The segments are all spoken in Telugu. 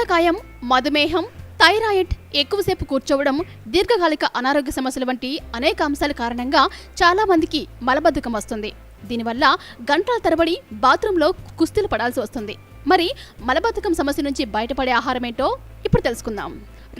మూలకాయం మధుమేహం థైరాయిడ్ ఎక్కువసేపు కూర్చోవడం దీర్ఘకాలిక అనారోగ్య సమస్యల వంటి అనేక అంశాల కారణంగా చాలా మందికి మలబద్ధకం వస్తుంది. దీనివల్ల గంటల తరబడి బాత్రూంలో కుస్తీలు పడాల్సి వస్తుంది. మరి మలబద్ధకం సమస్య నుంచి బయటపడే ఆహారం ఏంటో ఇప్పుడు తెలుసుకుందాం.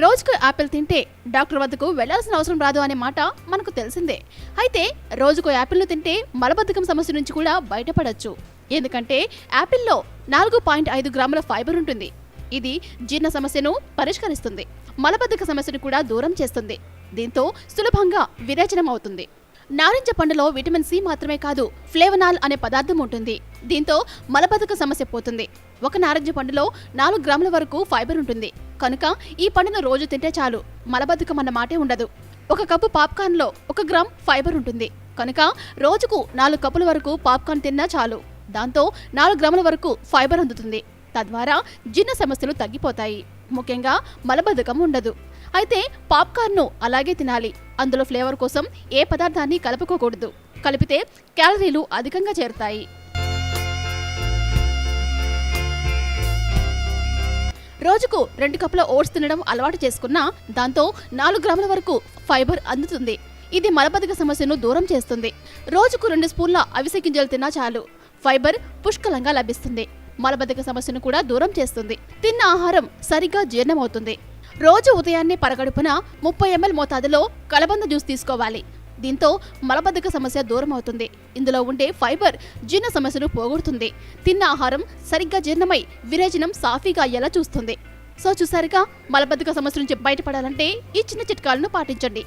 రోజుకు యాపిల్ తింటే డాక్టర్ వద్దకు వెళ్ళాల్సిన అవసరం రాదు అనే మాట మనకు తెలిసిందే. అయితే రోజుకు యాపిల్ను తింటే మలబద్ధకం సమస్య నుంచి కూడా బయటపడచ్చు. ఎందుకంటే యాపిల్లో నాలుగు పాయింట్ ఐదు గ్రాముల ఫైబర్ ఉంటుంది. ఇది జీర్ణ సమస్యను పరిష్కరిస్తుంది. మలబద్ధక సమస్యను కూడా దూరం చేస్తుంది. దీంతో సులభంగా విరేచనం అవుతుంది. నారింజ పండులో విటమిన్ సి మాత్రమే కాదు ఫ్లేవనాల్ అనే పదార్థం ఉంటుంది. దీంతో మలబద్ధక సమస్య పోతుంది. ఒక నారింజ పండులో నాలుగు గ్రాముల వరకు ఫైబర్ ఉంటుంది. కనుక ఈ పండును రోజు తింటే చాలు. మలబద్ధకం అన్న మాటే ఉండదు. ఒక కప్పు పాప్కార్న్లో ఒక గ్రామ్ ఫైబర్ ఉంటుంది. కనుక రోజుకు నాలుగు కప్పుల వరకు పాప్కార్న్ తిన్నా చాలు. దాంతో నాలుగు గ్రాముల వరకు ఫైబర్ అందుతుంది. తద్వారా జీర్ణ సమస్యలు తగ్గిపోతాయి. ముఖ్యంగా మలబద్ధకం ఉండదు. అయితే పాప్కార్న్ను అలాగే తినాలి. అందులో ఫ్లేవర్ కోసం ఏ పదార్థాన్ని కలుపుకోకూడదు. కలిపితే క్యాలరీలు అధికంగా చేరుతాయి. రోజుకు రెండు కప్పుల ఓట్స్ తినడం అలవాటు చేసుకున్నా దాంతో నాలుగు గ్రాముల వరకు ఫైబర్ అందుతుంది. ఇది మలబద్ధక సమస్యను దూరం చేస్తుంది. రోజుకు రెండు స్పూన్ల అవిసె గింజలు తిన్నా చాలు. ఫైబర్ పుష్కలంగా లభిస్తుంది. మలబద్ధక సమస్యను కూడా దూరం చేస్తుంది. తిన్న ఆహారం సరిగ్గా జీర్ణమవుతుంది. రోజు ఉదయాన్నే పరగడుపున ముప్పై ఎంఎల్ మోతాదులో కలబంద జ్యూస్ తీసుకోవాలి. దీంతో మలబద్ధక సమస్య దూరం అవుతుంది ఇందులో ఉండే ఫైబర్ జీర్ణ సమస్యను పోగొడుతుంది. తిన్న ఆహారం సరిగ్గా జీర్ణమై విరేచనం సాఫీగా అయ్యేలా చూస్తుంది. సో చూసారుగా? మలబద్ధక సమస్య నుంచి బయటపడాలంటే ఈ చిన్న చిట్కాలను పాటించండి.